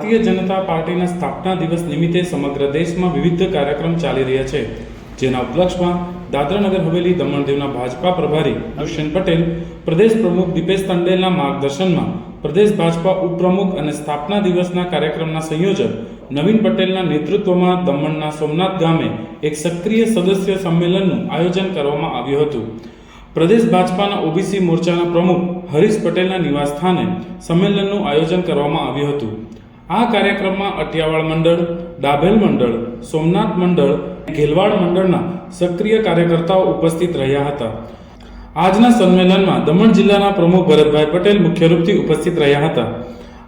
ભારતીય જનતા પાર્ટીના સ્થાપના દિવસ નિમિત્તે સમગ્ર દેશમાં વિવિધ કાર્યક્રમ ચાલી રહ્યા છે. જેના ઉપલક્ષમાં દાદરાનગર હવેલી દમણ દીવના ભાજપા પ્રભારી દુષ્યંત પટેલ, પ્રદેશ પ્રમુખ દીપેશ તંડેલના માર્ગદર્શનમાં પ્રદેશ ભાજપા ઉપપ્રમુખ અને સ્થાપના દિવસના કાર્યક્રમના સંયોજક નવીન પટેલના નેતૃત્વમાં દમણના સોમનાથ ગામે એક સક્રિય સદસ્ય સંમેલનનું આયોજન કરવામાં આવ્યું હતું. પ્રદેશ ભાજપાના ઓબીસી મોરચાના પ્રમુખ હરીશ પટેલના નિવાસસ્થાને સંમેલનનું આયોજન કરવામાં આવ્યું હતું. આ કાર્યક્રમમાં અટિયાવાડ મંડળ, ડાભેલ મંડળ, સોમનાથ મંડળ, ઘેલવાડ મંડળના સક્રિય કાર્યકર્તાઓ ઉપસ્થિત રહ્યા હતા. આજના સંમેલનમાં દમણ જિલ્લાના પ્રમુખ ભરતભાઈ પટેલ મુખ્ય રૂપથી ઉપસ્થિત રહ્યા હતા.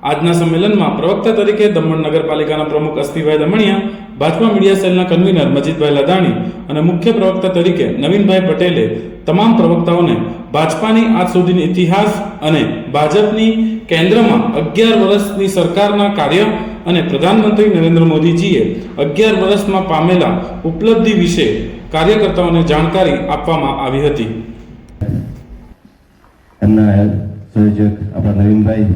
આજના સંમેલનમાં પ્રવક્તા તરીકે દમણ નગરપાલિકાના પ્રમુખ અસ્તિભાઈ દમણિયા ભાજપા મીડિયા સેલના કન્વીનર મજીદભાઈ લદાણી અને મુખ્ય પ્રવક્તા તરીકે નવીનભાઈ પટેલે તમામ પ્રવક્તાઓને ભાજપાની આજ સુધીની ઇતિહાસ અને ભાજપની કેન્દ્રમાં અગિયાર વર્ષની સરકારના કાર્ય અને પ્રધાનમંત્રી નરેન્દ્ર મોદીજીએ અગિયાર વર્ષમાં પામેલા ઉપલબ્ધિ વિશે કાર્યકર્તાઓને જાણકારી આપવામાં આવી હતી. સંયોજક આપણા નવીનભાઈ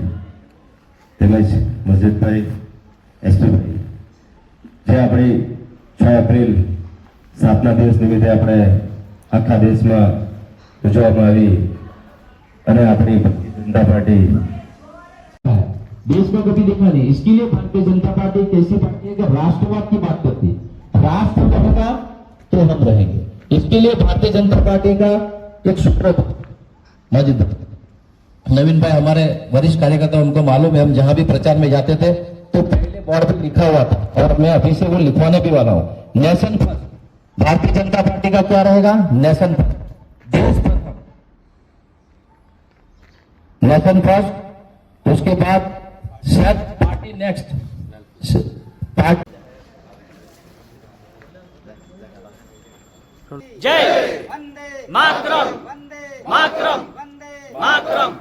તેમજ મસ્જિદભાઈ એસપીભાઈ જે આપણી છ એપ્રિલ સ્થાપના દિવસ નિમિત્તે આપણે આખા દેશમાં ઉજવવામાં આવી અને આપણી ભારતીય જનતા પાર્ટી है देश में कभी देखा नहीं इसके लिए भारतीय जनता पार्टी एक ऐसी पार्टी है कि राष्ट्रवाद की बात करती है राष्ट्र रहेगा तो हम रहेंगे इसके लिए भारतीय जनता पार्टी का एक सूत्र था। मजिद नवीन भाई हमारे वरिष्ठ कार्यकर्ता उनको मालूम है हम जहां भी प्रचार में जाते थे तो पहले बोर्ड पे लिखा हुआ था। और मैं अभी से वो लिखवाने भी वाला हूँ। Nation first. Bharatiya Janata Party का क्या रहेगा? Nation first. देश प्रथम। नेशन फ़र्स्ट, उसके बाद शायद पार्टी नेक्स्ट। पार्टी जय। मातरम। मातरम। मातरम।